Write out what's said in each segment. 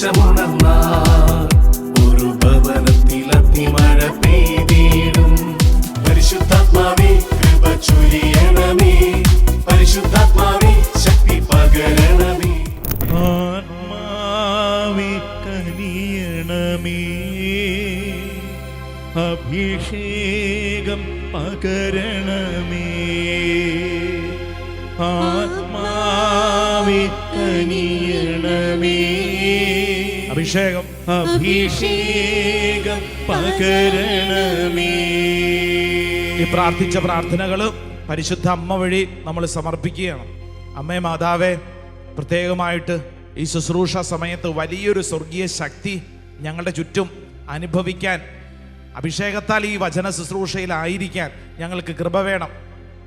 ദേശമുണർന്ന ഒരു ഭവനത്തിൽ അത്തിമഴ പെയ്തിടും. പരിശുദ്ധാത്മാവേ കൃപ ചൊരിയണമേ. പരിശുദ്ധാത്മാവേ അഭിഷേകം പകരണമേ. അഭിഷേകം അഭിഷേകം പകരണമേ. ഈ പ്രാർത്ഥിച്ച പ്രാർത്ഥനകൾ പരിശുദ്ധ അമ്മ വഴി നമ്മൾ സമർപ്പിക്കുകയാണ്. അമ്മേ മാതാവേ പ്രത്യേകമായിട്ട് ഈ ശുശ്രൂഷ സമയത്ത് വലിയൊരു സ്വർഗീയ ശക്തി ഞങ്ങളുടെ ചുറ്റും അനുഭവിക്കാൻ അഭിഷേകത്താൽ ഈ വചന ശുശ്രൂഷയിലായിരിക്കാൻ ഞങ്ങൾക്ക് കൃപ വേണം.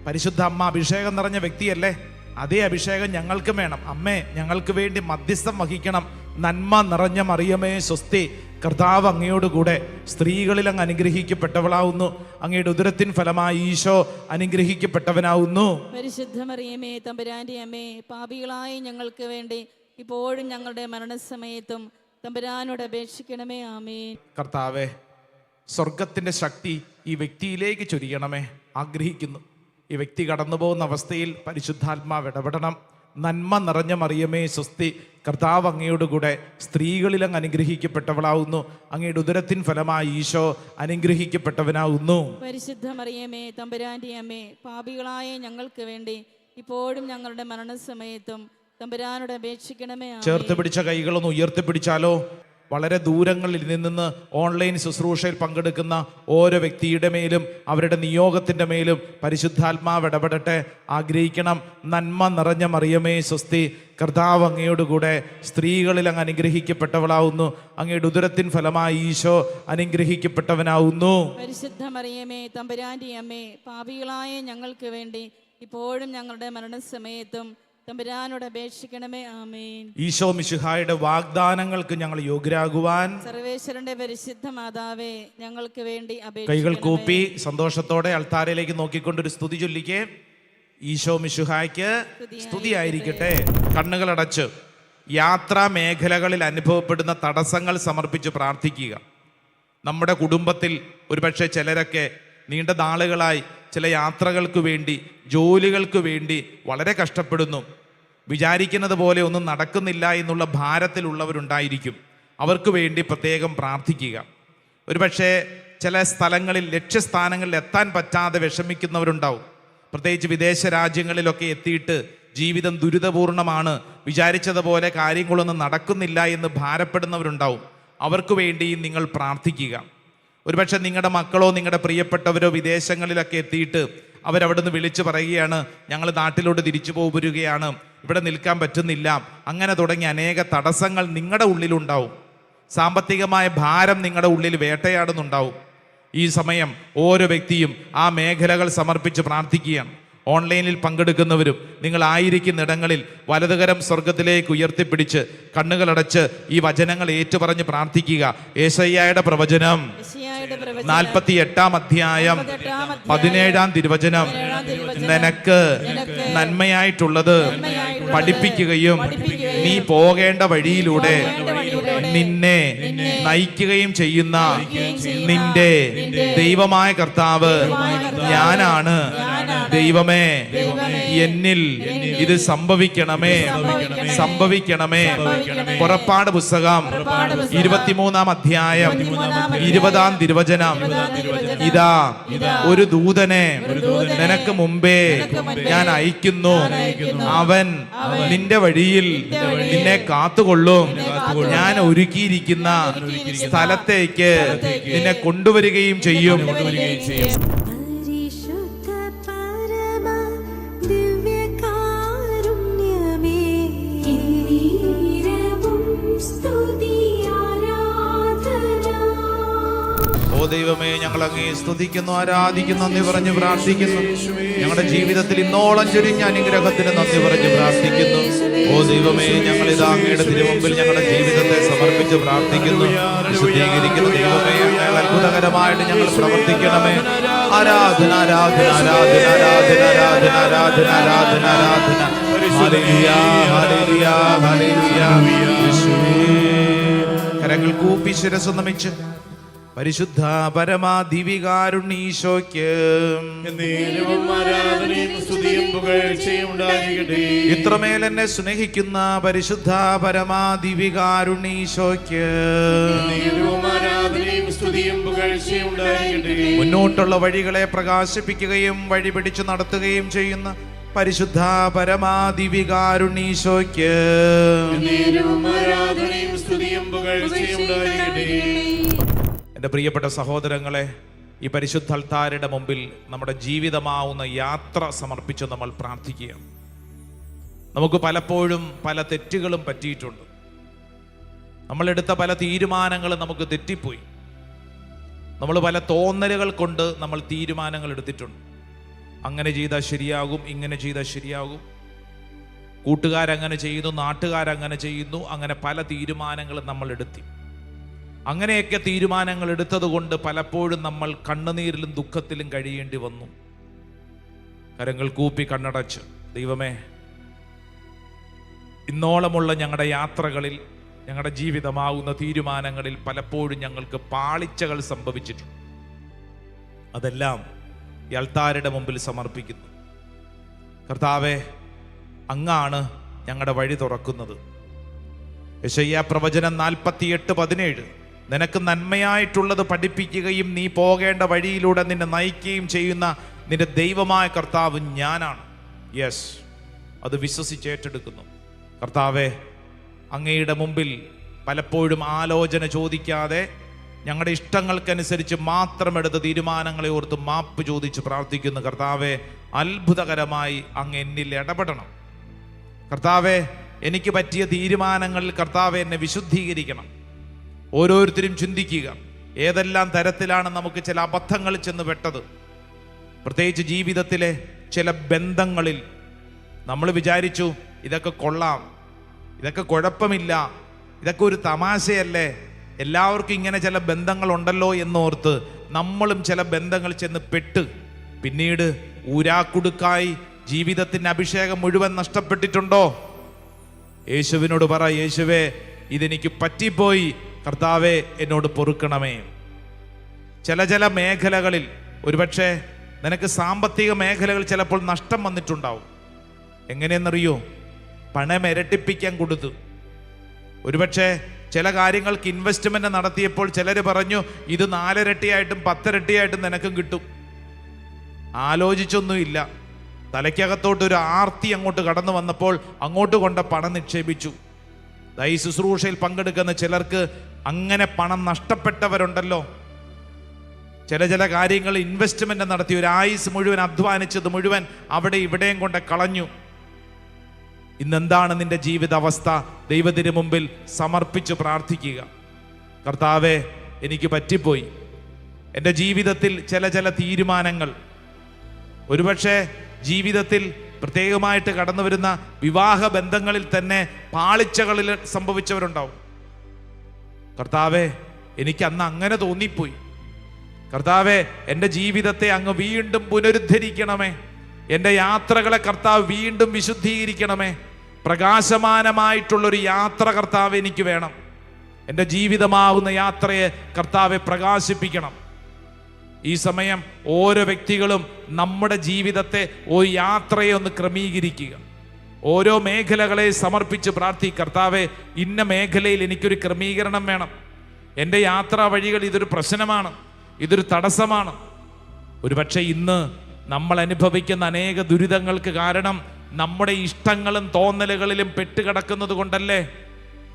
പരിശുദ്ധ അമ്മ അഭിഷേകം നിറഞ്ഞ വ്യക്തിയല്ലേ? അതേ അഭിഷേകം ഞങ്ങൾക്കും വേണം. അമ്മേ ഞങ്ങൾക്ക് വേണ്ടി മധ്യസ്ഥം വഹിക്കണം. നന്മ നിറഞ്ഞ മറിയമേ സ്വസ്തി. കർത്താവ് അങ്ങയോട് കൂടെ സ്ത്രീകളിൽ അങ്ങ് അനുഗ്രഹിക്കപ്പെട്ടവളാവുന്നു. അങ്ങയുടെ ഉദരത്തിൻ ഫലമായി ഈശോ അനുഗ്രഹിക്കപ്പെട്ടവനാവുന്നു. പരിശുദ്ധ മറിയമേ തമ്പുരാന്റെ അമ്മേ പാപികളായ ഞങ്ങൾക്ക് വേണ്ടി ഇപ്പോഴും ഞങ്ങളുടെ മരണസമയത്തും തമ്പുരാനോട് അപേക്ഷിക്കണമേ ആമേ കർത്താവെ സ്വർഗത്തിന്റെ ശക്തി ഈ വ്യക്തിയിലേക്ക് ചൊരിയണമേ. ആഗ്രഹിക്കുന്നു. ഈ വ്യക്തി കടന്നു പോകുന്ന അവസ്ഥയിൽ പരിശുദ്ധാത്മാവ് ഇടപെടണം. നന്മ നിറഞ്ഞ മറിയമേ സ്വസ്തി. കർത്താവ് അങ്ങയുടെ കൂടെ സ്ത്രീകളിൽ അങ്ങ് അനുഗ്രഹിക്കപ്പെട്ടവളാവുന്നു. അങ്ങയുടെ ഉദരത്തിൻ ഫലമായി ഈശോ അനുഗ്രഹിക്കപ്പെട്ടവനാവുന്നു. പരിശുദ്ധ മറിയമേ തമ്പുരാന്റെ അമ്മേ പാപികളായ ഞങ്ങൾക്ക് വേണ്ടി ഇപ്പോഴും ഞങ്ങളുടെ മരണസമയത്തും തമ്പുരാനോട് അപേക്ഷിക്കണമേ ചേർത്ത് പിടിച്ച കൈകളൊന്ന് ഉയർത്തിപ്പിടിച്ചാലോ വളരെ ദൂരങ്ങളിൽ നിന്ന് ഓൺലൈൻ ശുശ്രൂഷയിൽ പങ്കെടുക്കുന്ന ഓരോ വ്യക്തിയുടെ മേലും അവരുടെ നിയോഗത്തിന്റെ മേലും പരിശുദ്ധാത്മാവ് ഇടപെടട്ടെ. ആഗ്രഹിക്കണം. നന്മ നിറഞ്ഞ മറിയമേ സ്വസ്തി. കർത്താവ് അങ്ങയോടുകൂടെ സ്ത്രീകളിൽ അങ്ങ് അനുഗ്രഹിക്കപ്പെട്ടവളാവുന്നു. അങ്ങയുടെ ഉദരത്തിൻ ഫലമായി ഈശോ അനുഗ്രഹിക്കപ്പെട്ടവനാവുന്നു. പരിശുദ്ധ മറിയമേ തമ്പുരാന്റെ അമ്മേ പാപികളായ ഞങ്ങൾക്ക് വേണ്ടി ഇപ്പോഴും ഞങ്ങളുടെ മരണസമയത്തും തമ്പുരാനോട് അപേക്ഷിക്കണമേ. ആമേൻ. ഈശോ മിശുഹായുടെ വാഗ്ദാനങ്ങൾക്ക് ഞങ്ങൾ യോഗ്യരാകുവാൻ സർവേശ്വരന്റെ പരിശുദ്ധ മാതാവേ ഞങ്ങൾക്ക് വേണ്ടി കൈകൾ കൂപ്പി സന്തോഷത്തോടെ അൾത്താരയിലേക്ക് നോക്കിക്കൊണ്ട് ഒരു സ്തുതി ചൊല്ലിക്കേ. ഈശോ മിശുഹായ്ക്ക് സ്തുതിയായിരിക്കട്ടെ. കണ്ണുകളടച്ച് യാത്രാ മേഖലകളിൽ അനുഭവപ്പെടുന്ന തടസ്സങ്ങൾ സമർപ്പിച്ച് പ്രാർത്ഥിക്കുക. നമ്മുടെ കുടുംബത്തിൽ ഒരുപക്ഷെ ചിലരൊക്കെ നീണ്ട നാളുകളായി ചില യാത്രകൾക്ക് വേണ്ടി ജോലികൾക്ക് വേണ്ടി വളരെ കഷ്ടപ്പെടുന്നു. വിചാരിക്കുന്നത് പോലെ ഒന്നും നടക്കുന്നില്ല എന്നുള്ള ഭാരത്തിലുള്ളവരുണ്ടായിരിക്കും. അവർക്ക് വേണ്ടി പ്രത്യേകം പ്രാർത്ഥിക്കുക. ഒരുപക്ഷെ ചില സ്ഥലങ്ങളിൽ ലക്ഷ്യസ്ഥാനങ്ങളിൽ എത്താൻ പറ്റാതെ വിഷമിക്കുന്നവരുണ്ടാവും. പ്രത്യേകിച്ച് വിദേശ രാജ്യങ്ങളിലൊക്കെ എത്തിയിട്ട് ജീവിതം ദുരിതപൂർണമാണ്. വിചാരിച്ചതുപോലെ കാര്യങ്ങളൊന്നും നടക്കുന്നില്ല എന്ന് ഭാരപ്പെടുന്നവരുണ്ടാവും. അവർക്ക് വേണ്ടി നിങ്ങൾ പ്രാർത്ഥിക്കുക. ഒരുപക്ഷെ നിങ്ങളുടെ മക്കളോ നിങ്ങളുടെ പ്രിയപ്പെട്ടവരോ വിദേശങ്ങളിലൊക്കെ എത്തിയിട്ട് അവരവിടുന്ന് വിളിച്ചു പറയുകയാണ് ഞങ്ങൾ നാട്ടിലോട്ട് തിരിച്ചു പോരുകയാണ് ഇവിടെ നിൽക്കാൻ പറ്റുന്നില്ല. അങ്ങനെ തുടങ്ങി അനേക തടസ്സങ്ങൾ നിങ്ങളുടെ ഉള്ളിലുണ്ടാവും. സാമ്പത്തികമായ ഭാരം നിങ്ങളുടെ ഉള്ളിൽ വേട്ടയാടുന്നുണ്ടാവും. ഈ സമയം ഓരോ വ്യക്തിയും ആ മേഖലകൾ സമർപ്പിച്ച് പ്രാർത്ഥിക്കുകയാണ്. ഓൺലൈനിൽ പങ്കെടുക്കുന്നവരും നിങ്ങൾ ആയിരിക്കുന്നിടങ്ങളിൽ വലതുകരം സ്വർഗത്തിലേക്ക് ഉയർത്തിപ്പിടിച്ച് കണ്ണുകളടച്ച് ഈ വചനങ്ങൾ ഏറ്റുപറഞ്ഞ് പ്രാർത്ഥിക്കുക. ഏശയ്യായുടെ പ്രവചനം. നാൽപ്പത്തി എട്ടാം അധ്യായം. പതിനേഴാം തിരുവചനം. നിനക്ക് നന്മയായിട്ടുള്ളത് പഠിപ്പിക്കുകയും നീ പോകേണ്ട വഴിയിലൂടെ നിന്നെ നയിക്കുകയും ചെയ്യുന്ന നിന്റെ ദൈവമായ കർത്താവ് ഞാനാണ്. ദൈവമേ എന്നിൽ ഇത് സംഭവിക്കണമേ സംഭവിക്കണമേ പുറപ്പാട് പുസ്തകം ഇരുപത്തിമൂന്നാം അധ്യായം ഇരുപതാം തിരുവചനം. ഇതാ ഒരു ദൂതനെ നിനക്ക് മുമ്പേ ഞാൻ അയക്കുന്നു. അവൻ നിന്റെ വഴിയിൽ നിന്നെ കാത്തുകൊള്ളും. ഞാൻ ഒരുക്കിയിരിക്കുന്ന സ്ഥലത്തേക്ക് നിന്നെ കൊണ്ടുവരികയും ചെയ്യും. ഞങ്ങൾ അങ്ങേ സ്തുതിക്കുന്നു ആരാധിക്കുന്നു നന്ദി പറഞ്ഞ് പ്രാർത്ഥിക്കുന്നു. ഞങ്ങളുടെ ജീവിതത്തിൽ ഇന്നോളം ചൊരിഞ്ഞ അനുഗ്രഹത്തിന് നന്ദി പറഞ്ഞ് പ്രാർത്ഥിക്കുന്നു. ഓ ദൈവമേ ഞങ്ങൾ ഇത് അങ്ങയുടെ തിരുമുമ്പിൽ ഞങ്ങളുടെ ജീവിതത്തെ സമർപ്പിച്ച് പ്രാർത്ഥിക്കുന്നു. വിശദീകരിക്കുന്നു ദൈവമേ ഞങ്ങൾ അത്ഭുതകരമായിട്ട് ഞങ്ങൾ പ്രവർത്തിക്കണമേ. ആരാധന ആരാധന ആരാധന ആരാധന ആരാധന ആരാധന ആരാധന ആരാധന. ഹല്ലേലൂയ യേശുവേ. ശിരസ് നമിച്ച് പരിശുദ്ധ പരമാധിവികാരുണ്ണീശോയ്ക്ക് ഇത്രമേൽ എന്നെ സ്നേഹിക്കുന്ന പരിശുദ്ധ പരമാധിവികാരുണ്ണീശോയ്ക്ക് മുന്നോട്ടുള്ള വഴികളെ പ്രകാശിപ്പിക്കുകയും വഴി പിടിച്ചു നടത്തുകയും ചെയ്യുന്ന പരിശുദ്ധ പരമാധിവികാരുണ്ണീശോയ്ക്ക് സ്തുതിയും എന്റെ പ്രിയപ്പെട്ട സഹോദരങ്ങളെ ഈ പരിശുദ്ധ അൽത്താരുടെ മുമ്പിൽ നമ്മുടെ ജീവിതമാവുന്ന യാത്ര സമർപ്പിച്ച് നമ്മൾ പ്രാർത്ഥിക്കുകയാണ്. നമുക്ക് പലപ്പോഴും പല തെറ്റുകളും പറ്റിയിട്ടുണ്ട്. നമ്മളെടുത്ത പല തീരുമാനങ്ങളും നമുക്ക് തെറ്റിപ്പോയി. നമ്മൾ പല തോന്നലുകൾ കൊണ്ട് നമ്മൾ തീരുമാനങ്ങൾ എടുത്തിട്ടുണ്ട്. അങ്ങനെ ചെയ്താൽ ശരിയാകും ഇങ്ങനെ ചെയ്താൽ ശരിയാകും. കൂട്ടുകാരങ്ങനെ ചെയ്യുന്നു നാട്ടുകാരങ്ങനെ ചെയ്യുന്നു അങ്ങനെ പല തീരുമാനങ്ങളും നമ്മൾ എടുത്തി. അങ്ങനെയൊക്കെ തീരുമാനങ്ങൾ എടുത്തതുകൊണ്ട് പലപ്പോഴും നമ്മൾ കണ്ണുനീരിലും ദുഃഖത്തിലും കഴിയേണ്ടി വന്നു. കരങ്ങൾ കൂപ്പി കണ്ണടച്ച് ദൈവമേ ഇന്നോളമുള്ള ഞങ്ങളുടെ യാത്രകളിൽ ഞങ്ങളുടെ ജീവിതമാകുന്ന തീരുമാനങ്ങളിൽ പലപ്പോഴും ഞങ്ങൾക്ക് പാളിച്ചകൾ സംഭവിച്ചിട്ടുണ്ട്. അതെല്ലാം ഈ അൾത്താരുടെ മുമ്പിൽ സമർപ്പിക്കുന്നു. കർത്താവെ അങ്ങാണ് ഞങ്ങളുടെ വഴി തുറക്കുന്നത്. യശയ്യ പ്രവചനം നാൽപ്പത്തിയെട്ട് പതിനേഴ്. നിനക്ക് നന്മയായിട്ടുള്ളത് പഠിപ്പിക്കുകയും നീ പോകേണ്ട വഴിയിലൂടെ നിന്നെ നയിക്കുകയും ചെയ്യുന്ന നിന്റെ ദൈവമായ കർത്താവ് ഞാനാണ്. യെസ് അത് വിശ്വസിച്ച് ഏറ്റെടുക്കുന്നു. കർത്താവെ അങ്ങയുടെ മുമ്പിൽ പലപ്പോഴും ആലോചന ചോദിക്കാതെ ഞങ്ങളുടെ ഇഷ്ടങ്ങൾക്കനുസരിച്ച് മാത്രം എടുത്ത തീരുമാനങ്ങളെ ഓർത്ത് മാപ്പ് ചോദിച്ച് പ്രാർത്ഥിക്കുന്നു. കർത്താവെ അത്ഭുതകരമായി അങ്ങ് എന്നിൽ ഇടപെടണം. കർത്താവെ എനിക്ക് പറ്റിയ തീരുമാനങ്ങളിൽ കർത്താവെ എന്നെ വിശുദ്ധീകരിക്കണം. ഓരോരുത്തരും ചിന്തിക്കുക. ഏതെല്ലാം തരത്തിലാണ് നമുക്ക് ചില അബദ്ധങ്ങൾ ചെന്ന് പെട്ടത്? പ്രത്യേകിച്ച് ജീവിതത്തിലെ ചില ബന്ധങ്ങളിൽ നമ്മൾ വിചാരിച്ചു ഇതൊക്കെ കൊള്ളാം. ഇതൊക്കെ കുഴപ്പമില്ല. ഇതൊക്കെ ഒരു തമാശയല്ലേ. എല്ലാവർക്കും ഇങ്ങനെ ചില ബന്ധങ്ങളുണ്ടല്ലോ എന്നോർത്ത് നമ്മളും ചില ബന്ധങ്ങൾ ചെന്ന് പെട്ട്. പിന്നീട് ഊരാക്കുടുക്കായി ജീവിതത്തിന്റെ അഭിഷേകം മുഴുവൻ നഷ്ടപ്പെട്ടിട്ടുണ്ടോ? യേശുവിനോട് പറ യേശുവേ ഇതെനിക്ക് പറ്റിപ്പോയി. കർത്താവെ എന്നോട് പൊറുക്കണമേ. ചില ചില മേഖലകളിൽ ഒരുപക്ഷെ നിനക്ക് സാമ്പത്തിക മേഖലകൾ ചിലപ്പോൾ നഷ്ടം വന്നിട്ടുണ്ടാവും. എങ്ങനെയെന്നറിയോ? പണം ഇരട്ടിപ്പിക്കാൻ കൊടുത്തു. ഒരുപക്ഷെ ചില കാര്യങ്ങൾക്ക് ഇൻവെസ്റ്റ്മെന്റ് നടത്തിയപ്പോൾ ചിലർ പറഞ്ഞു ഇത് നാലിരട്ടിയായിട്ടും പത്തിരട്ടിയായിട്ടും നിനക്കും കിട്ടും. ആലോചിച്ചൊന്നുമില്ല തലയ്ക്കകത്തോട്ട് ഒരു ആർത്തി അങ്ങോട്ട് കടന്നു വന്നപ്പോൾ അങ്ങോട്ട് കൊണ്ട പണം നിക്ഷേപിച്ചു. ദൈ ശുശ്രൂഷയിൽ പങ്കെടുക്കുന്ന ചിലർക്ക് അങ്ങനെ പണം നഷ്ടപ്പെട്ടവരുണ്ടല്ലോ. ചില ചില കാര്യങ്ങൾ ഇൻവെസ്റ്റ്മെന്റ് നടത്തി ഒരു ആയുസ് മുഴുവൻ അധ്വാനിച്ചത് മുഴുവൻ അവിടെ ഇവിടെയും കൊണ്ട് കളഞ്ഞു. ഇന്നെന്താണ് നിന്റെ ജീവിത അവസ്ഥ ദൈവത്തിന് മുമ്പിൽ സമർപ്പിച്ച് പ്രാർത്ഥിക്കുക. കർത്താവെ എനിക്ക് പറ്റിപ്പോയി. എന്റെ ജീവിതത്തിൽ ചില ചില തീരുമാനങ്ങൾ. ഒരുപക്ഷെ ജീവിതത്തിൽ പ്രത്യേകമായിട്ട് കടന്നു വരുന്ന വിവാഹ ബന്ധങ്ങളിൽ തന്നെ പാളിച്ചകളിൽ സംഭവിച്ചവരുണ്ടാവും. കർത്താവെ എനിക്ക് അന്ന് അങ്ങനെ തോന്നിപ്പോയി. കർത്താവെ എന്റെ ജീവിതത്തെ അങ്ങ് വീണ്ടും പുനരുദ്ധരിക്കണമേ. എന്റെ യാത്രകളെ കർത്താവ് വീണ്ടും വിശുദ്ധീകരിക്കണമേ. പ്രകാശമാനമായിട്ടുള്ളൊരു യാത്ര കർത്താവ് എനിക്ക് വേണം. എന്റെ ജീവിതമാകുന്ന യാത്രയെ കർത്താവെ പ്രകാശിപ്പിക്കണം. ഈ സമയം ഓരോ വ്യക്തികളും നമ്മുടെ ജീവിതത്തെ ഒരു യാത്രയെ ഒന്ന് ക്രമീകരിക്കുക. ഓരോ മേഖലകളെ സമർപ്പിച്ച് പ്രാർത്ഥി കർത്താവെ ഇന്ന മേഖലയിൽ എനിക്കൊരു ക്രമീകരണം വേണം. എന്റെ യാത്രാ വഴികൾ ഇതൊരു പ്രശ്നമാണ് ഇതൊരു തടസ്സമാണ്. ഒരുപക്ഷെ ഇന്ന് നമ്മൾ അനുഭവിക്കുന്ന അനേക ദുരിതങ്ങൾക്ക് കാരണം നമ്മുടെ ഇഷ്ടങ്ങളും തോന്നലുകളിലും പെട്ടുകിടക്കുന്നത് കൊണ്ടല്ലേ?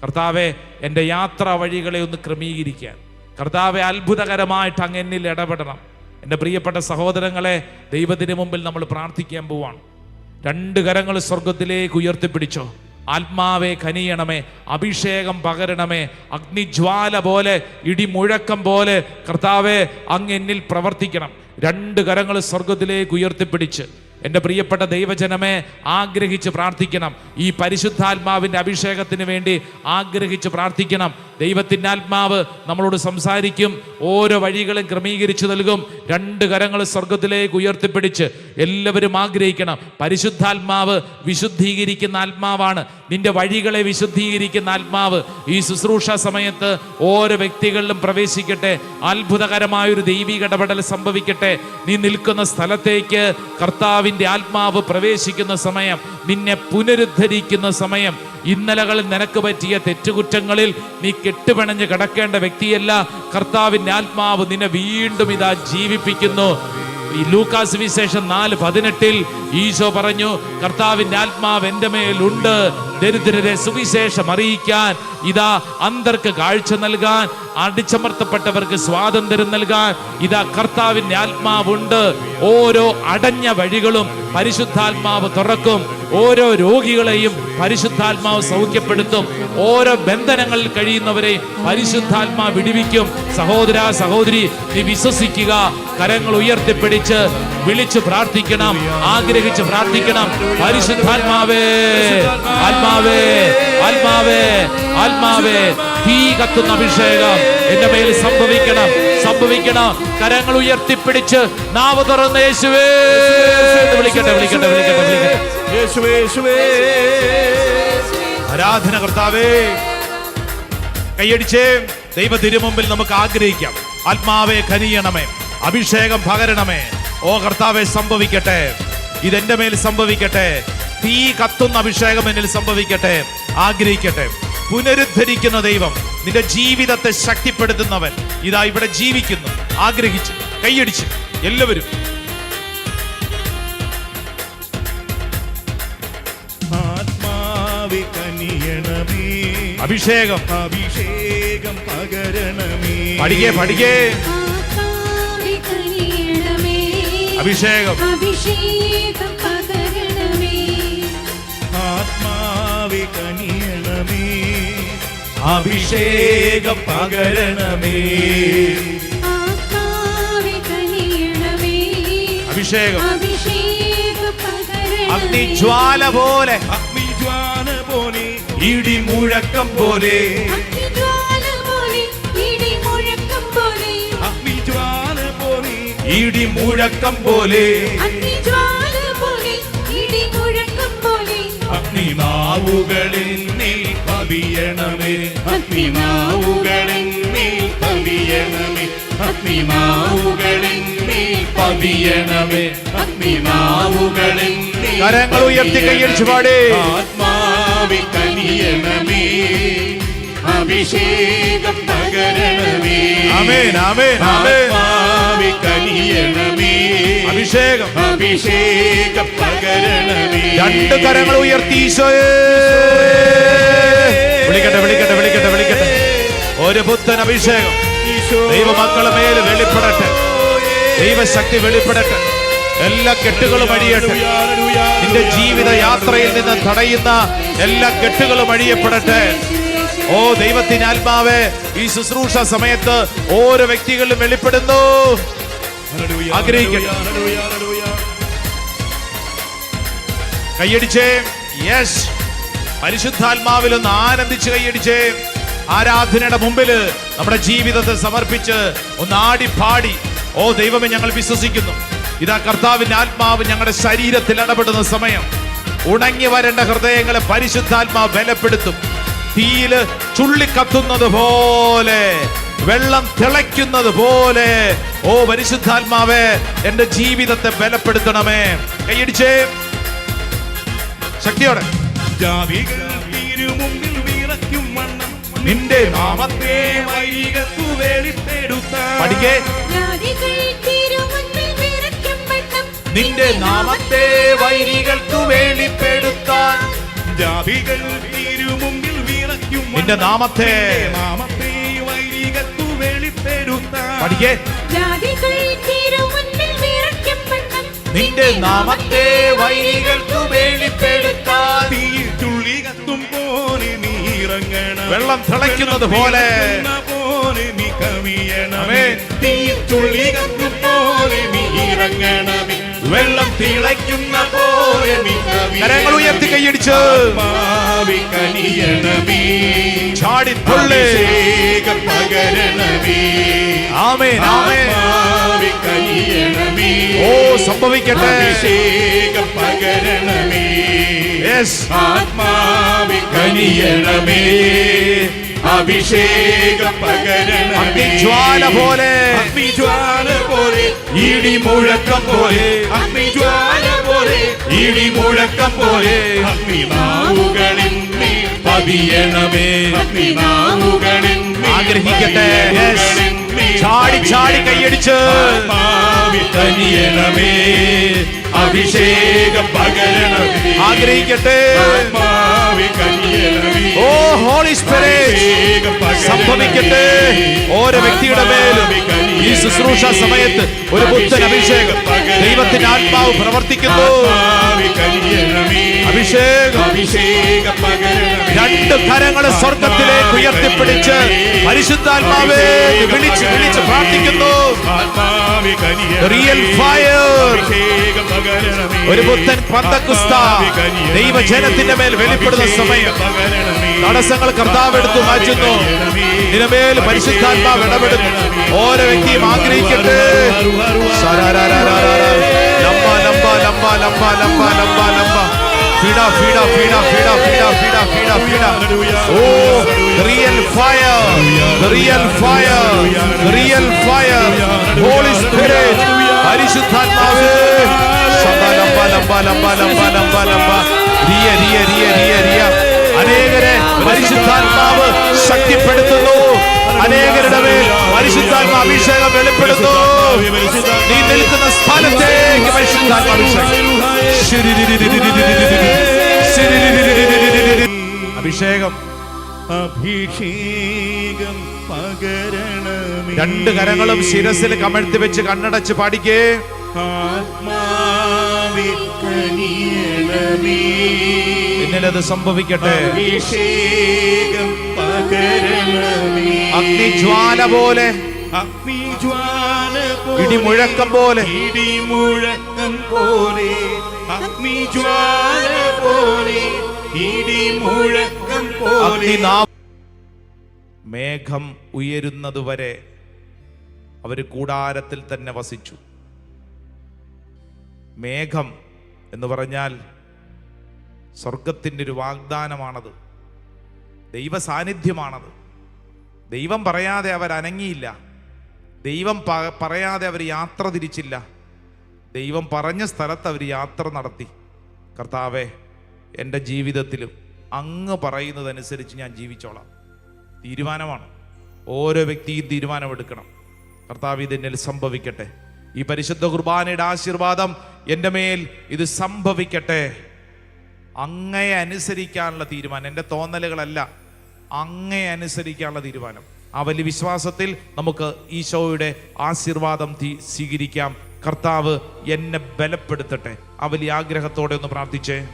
കർത്താവെ എന്റെ യാത്രാ വഴികളെ ഒന്ന് ക്രമീകരിക്കാൻ. കർത്താവെ അത്ഭുതകരമായിട്ട് അങ്ങ് എന്നിൽ ഇടപെടണം. എന്റെ പ്രിയപ്പെട്ട സഹോദരങ്ങളെ ദൈവത്തിന് മുമ്പിൽ നമ്മൾ പ്രാർത്ഥിക്കാൻ പോവാണ്. രണ്ട് കരങ്ങൾ സ്വർഗത്തിലേക്ക് ഉയർത്തിപ്പിടിച്ചോ. ആത്മാവെ കനിയണമേ അഭിഷേകം പകരണമേ അഗ്നിജ്വാല പോലെ ഇടിമുഴക്കം പോലെ കർത്താവെ അങ്ങ് എന്നിൽ പ്രവർത്തിക്കണം. രണ്ട് കരങ്ങൾ സ്വർഗത്തിലേക്ക് ഉയർത്തിപ്പിടിച്ച്. എന്റെ പ്രിയപ്പെട്ട ദൈവജനമേ ആഗ്രഹിച്ച് പ്രാർത്ഥിക്കണം. ഈ പരിശുദ്ധാത്മാവിന്റെ അഭിഷേകത്തിന് വേണ്ടി ആഗ്രഹിച്ച് പ്രാർത്ഥിക്കണം. ദൈവത്തിന്റെ ആത്മാവ് നമ്മളോട് സംസാരിക്കും ഓരോ വഴികളും ക്രമീകരിച്ചു നൽകും രണ്ട് കരങ്ങൾ സ്വർഗത്തിലേക്ക് ഉയർത്തിപ്പിടിച്ച് എല്ലാവരും ആഗ്രഹിക്കണം. പരിശുദ്ധാത്മാവ് വിശുദ്ധീകരിക്കുന്ന ആത്മാവാണ്. നിന്റെ വഴികളെ വിശുദ്ധീകരിക്കുന്ന ആത്മാവ് ഈ ശുശ്രൂഷ സമയത്ത് ഓരോ വ്യക്തികളിലും പ്രവേശിക്കട്ടെ. അത്ഭുതകരമായൊരു ദൈവിക ഇടപെടൽ സംഭവിക്കട്ടെ. നീ നിൽക്കുന്ന സ്ഥലത്തേക്ക് കർത്താവിന്റെ ആത്മാവ് പ്രവേശിക്കുന്ന സമയം നിന്നെ പുനരുദ്ധരിക്കുന്ന സമയം ഇന്നലകളിൽ നിനക്ക് പറ്റിയ തെറ്റുകുറ്റങ്ങളിൽ നീ കെട്ടുപിണഞ്ഞ് കിടക്കേണ്ട വ്യക്തിയല്ല. കർത്താവിന്റെ ആത്മാവ് നിന്നെ വീണ്ടും ഇതാ ജീവിപ്പിക്കുന്നു. ഈ ലൂക്കാസ് വിശേഷം നാല് പതിനെട്ടിൽ ഈശോ പറഞ്ഞു കർത്താവിന്റെ ആത്മാവ് എന്റെ മേലുണ്ട് ദരിദ്രരെ സുവിശേഷം അറിയിക്കാൻ ഇതാ അന്തർക്ക് കാഴ്ച നൽകാൻ അടിച്ചമർത്തപ്പെട്ടവർക്ക് സ്വാതന്ത്ര്യം നൽകാൻ ഇതാ കർത്താവിന്റെ ആത്മാവുണ്ട്. ഓരോ അടഞ്ഞ വഴികളും പരിശുദ്ധാത്മാവ് തുറക്കും. ഓരോ രോഗികളെയും പരിശുദ്ധാത്മാവ് സൗഖ്യപ്പെടുത്തും. ഓരോ ബന്ധനങ്ങളിൽ കഴിയുന്നവരെ പരിശുദ്ധാത്മാവ് വിടിവിക്കും. സഹോദര സഹോദരി നീ വിശ്വസിക്കുക. കരങ്ങൾ ഉയർത്തിപ്പിടിച്ച് വിളിച്ച് പ്രാർത്ഥിക്കണം. ആഗ്രഹിച്ച് പ്രാർത്ഥിക്കണം. പരിശുദ്ധാത്മാവേ ആത്മാവേ ആത്മാവേ ആത്മാവേ. തീ കത്തുന്ന അഭിഷേകം എന്റെ മേൽ സംഭവിക്കണം. സംഭവിക്കണം. കരങ്ങൾ ഉയർത്തിപ്പിടിച്ച് നാവ് തുറന്ന് യേശുവേ. വിളിക്കട്ടെ വിളിക്കട്ടെ വിളിക്കട്ടെ വിളിക്കട്ടെ. ആരാധന കർത്താവേ കൈയടിച്ചേ ദൈവ തിരുമുമ്പിൽ നമുക്ക് ആഗ്രഹിക്കാം. ആത്മാവെ ഖനിയണമേ അഭിഷേകം പകരണമേ. ഓ കർത്താവെ സംഭവിക്കട്ടെ. ഇതെന്റെ മേൽ സംഭവിക്കട്ടെ. തീ കത്തുന്ന അഭിഷേകം എന്നിൽ സംഭവിക്കട്ടെ. ആഗ്രഹിക്കട്ടെ. പുനരുദ്ധരിക്കുന്ന ദൈവം നിന്റെ ജീവിതത്തെ ശക്തിപ്പെടുത്തുന്നവൻ. ഇതാ ഇവിടെ ജീവിക്കുന്നു. ആഗ്രഹിച്ച് കൈയടിച്ച്. എല്ലാവരും കനിയണമേ അഭിഷേകം. അഭിഷേകം പകരണമേ. പഠിക്കേ പഠിക്കേ. അഭിഷേകം. അഭിഷേകം പകരണമേ. ആത്മാവി കനിയണമേ. അഭിഷേകം പകരണമേ. അഭിഷേകം. അഭിഷേകം പകരണമേ. അഗ്നിജ്വാല പോലെ. ഇടിമുഴക്കം പോലെ. ഇടി പോലെ. ഇടിമുഴക്കം പോലെ. അഗ്നിമാവുകളിൽ നീ പതിയണമേ. അഗ്നിമാവുകളിൽ നീ പതിയണമേ. അഗ്നിമാവുകളിൽ നീ പതിയണമേ. അഗ്നിമാവുകളിൽ നീ കരങ്ങൾ ഉയർത്തി കൈയടിച്ചു പാടേ. ആത്മാവി അഭിഷേകം പകരണമേ ആമേൻ ആമേൻ ആമേൻ. കനിയണമേ. അഭിഷേകം. അഭിഷേകം പകരണമേ രണ്ട് കരങ്ങൾ ഉയർത്തി ഈശോയേ. വിളിക്കട്ടെ വിളിക്കട്ടെ വിളിക്കട്ടെ വിളിക്കട്ടെ. ഒരു പുത്തൻ അഭിഷേകം. ദൈവമക്കളെ മേൽ വെളിപ്പെടട്ടെ. ദൈവശക്തി വെളിപ്പെടട്ടെ. എല്ലാ കെട്ടുകളും അഴിയട്ടെ നിന്റെ ജീവിത യാത്രയിൽ നിന്ന് തടയുന്ന എല്ലാ കെട്ടുകളും അഴിയപ്പെടട്ടെ ഓ ദൈവത്തിന് ആത്മാവേ ഈ ശുശ്രൂഷ സമയത്ത് ഓരോ വ്യക്തികളിലും വെളിപ്പെടുന്നു. ആഗ്രഹിക്കട്ടെ. കൈയടിച്ചേ. യെസ് പരിശുദ്ധാത്മാവിൽ ഒന്ന് ആനന്ദിച്ച് കൈയടിച്ചേ. ആരാധനയുടെ മുമ്പിൽ നമ്മുടെ ജീവിതത്തെ സമർപ്പിച്ച് ഒന്ന് പാടി ഓ ദൈവമേ ഞങ്ങൾ വിശ്വസിക്കുന്നു. ഇതാ കർത്താവിന്റെ ആത്മാവ് ഞങ്ങളുടെ ശരീരത്തിൽ ഇടപെടുന്ന സമയം. ഉണങ്ങി വരേണ്ട ഹൃദയങ്ങളെ പരിശുദ്ധാത്മാവ് ബലപ്പെടുത്തും. തീയിൽ ചുള്ളിക്കത്തുന്നത് പോലെ വെള്ളം തിളയ്ക്കുന്നത് പോലെ. ഓ പരിശുദ്ധാത്മാവേ എന്റെ ജീവിതത്തെ ബലപ്പെടുത്തണമേ. കൈയടിച്ചേ. ശക്തിയോടെ. നിന്റെ നാമത്തെ പഠിക്കേ. നിന്റെ നാമത്തെ വൈരികൾക്ക് വേണ്ടിപ്പെടുത്താൻ ജാതികൾ തിരുമുമ്പിൽ വിറയ്ക്കും നിന്റെ നാമത്തെ നാമത്തെ വൈരികൾക്ക് വെളിപ്പെടുത്താൻ പഠിക്കേ. ജാതികൾ തിരുമുമ്പിൽ വിറയ്ക്കും നിന്റെ നാമത്തെ വൈരികൾക്ക് വേണ്ടിപ്പെടുത്താൻ തീയിൽ തുള്ളി കത്തും പോലെ നീ ഇറങ്ങണം. വെള്ളം തിളയ്ക്കുന്നത് പോലെ. പോലെ നീ കവിയണമേ. കത്തും പോലെ നീ ഇറങ്ങണമേ വെള്ളം തിളയ്ക്കുന്ന പോലെ. കരങ്ങൾ ഉയർത്തി കൈയടിച്ച്. ചാടിത്തുള്ളേ പകരണമേ. ആമേൻ ആമേൻ. ഓ സംഭവിക്കട്ടെ. പകരണമേ. യെസ് ആത്മാവി കനിയണമേ അഭിഷേകം പകരണമേ. ജ്വാല പോലെ. ജ്വാല പോലെ ഇടി മുഴക്കം പോലെ. അമ്മി ജ്വാല പോലെ ഇടി മുഴക്കം പോലെ. അമ്മി നാവുകളിൽ പതിയണമേ. അമ്മി നാവുകളിൽ ആഗ്രഹിക്കട്ടെ. ചാടി ചാടി കൈയടിച്ച്. തനിയണമേ. അഭിഷേകം പകരണമേ. ആഗ്രഹിക്കട്ടെ. ഓ ഹോളി സ്പിരിറ്റ് സംഭവിക്കട്ടെ. ഓരോ വ്യക്തിയുടെ മേലും. ഈ ശുശ്രൂഷ സമയത്ത് ഒരു പുത്തൻ അഭിഷേകം. ദൈവത്തിന്റെ ആത്മാവ് പ്രവർത്തിക്കുന്നു. അഭിഷേകം. രണ്ട് കരങ്ങളെ സ്വർഗത്തിലേക്ക് ഉയർത്തിപ്പിടിച്ച് പരിശുദ്ധാത്മാവേ വിളിച്ച് വിളിച്ച് പ്രാർത്ഥിക്കുന്നു. Real fire. ഒരു പുത്തൻ പന്തക്കുസ്ത. ദൈവജനത്തിന്റെ മേൽ വെളിപ്പെടുന്ന സമയം. തടസ്സങ്ങൾ കർത്താവ് എടുത്തു മാറ്റുന്നു. ഇതിനുമേൽ പരിശുദ്ധാത്മാവ് ഇടപെടുന്നു. ഓരോ വ്യക്തിയും ആഗ്രഹിക്കട്ടെ. ലംബ ലംബ ലംബ ലംബ ലംബ ലംബ ലംബ. ഫിഡ ഫിഡ ഫിഡ ഫിഡ ഫിഡ ഫിഡ ഫിഡ ഫിഡ. ഓ real fire real fire real fire. Holy spirit പരിശുദ്ധാത്മാവേ. ലംബ ലംബ ലംബ ലംബ ലംബ ലംബ. റിയ റിയ റിയ റിയ റിയ. അനേകരെ പരിശുദ്ധാത്മാവ് ശക്തിപ്പെടുത്തുന്നു. അനേകരുടെ മേൽ പരിശുദ്ധാത്മ അഭിഷേകം വെളിപ്പെടുത്തു നീ നിൽക്കുന്ന സ്ഥലത്തേക്ക് പരിശുദ്ധാത്മ അഭിഷേകം. അഭിഷേകം. അഭിഷേകം പകരണമേ. രണ്ട് കരങ്ങളും ശിരസിൽ കമഴ്ത്തി വെച്ച് കണ്ണടച്ച് പാടിക്കേ. ആത്മാവിൽ കനിയണമേ. എന്നിലത് സംഭവിക്കട്ടെ? അഗ്നിജ്വാല പോലെ അഗ്നിജ്വാല ഇടിമുഴക്കം പോലെ ഇടിമുഴക്കം പോലെ. അഗ്നിജ്വാല പോലെ ഇടിമുഴക്കം പോലെ. മേഘം ഉയരുന്നതുവരെ അവർ കൂടാരത്തിൽ തന്നെ വസിച്ചു. മേഘം എന്ന് പറഞ്ഞാൽ സ്വർഗത്തിന്റെ ഒരു വാഗ്ദാനമാണത്. ദൈവ സാന്നിധ്യമാണത് ദൈവം പറയാതെ അവർ അനങ്ങിയില്ല. ദൈവം പറയാതെ അവർ യാത്ര തിരിച്ചില്ല. ദൈവം പറഞ്ഞ സ്ഥലത്ത് അവർ യാത്ര നടത്തി. കർത്താവെ എന്റെ ജീവിതത്തിലും അങ്ങ് പറയുന്നതനുസരിച്ച് ഞാൻ ജീവിച്ചോളാം. തീരുമാനമാണ്. ഓരോ വ്യക്തിയും തീരുമാനമെടുക്കണം. കർത്താവ് ഇതെന്നിൽ സംഭവിക്കട്ടെ. ഈ പരിശുദ്ധ കുർബാനയുടെ ആശീർവാദം എന്റെ മേൽ ഇത് സംഭവിക്കട്ടെ. അങ്ങയെ അനുസരിക്കാനുള്ള തീരുമാനം. എന്റെ തോന്നലുകളല്ല. അങ്ങയെ അനുസരിക്കാനുള്ള തീരുമാനം. ആ വലിയ വിശ്വാസത്തിൽ നമുക്ക് ഈശോയുടെ ആശീർവാദം സ്വീകരിക്കാം. കർത്താവ് എന്നെ ബലപ്പെടുത്തട്ടെ. ആ വലിയ ആഗ്രഹത്തോടെ ഒന്ന് പ്രാർത്ഥിച്ചേ.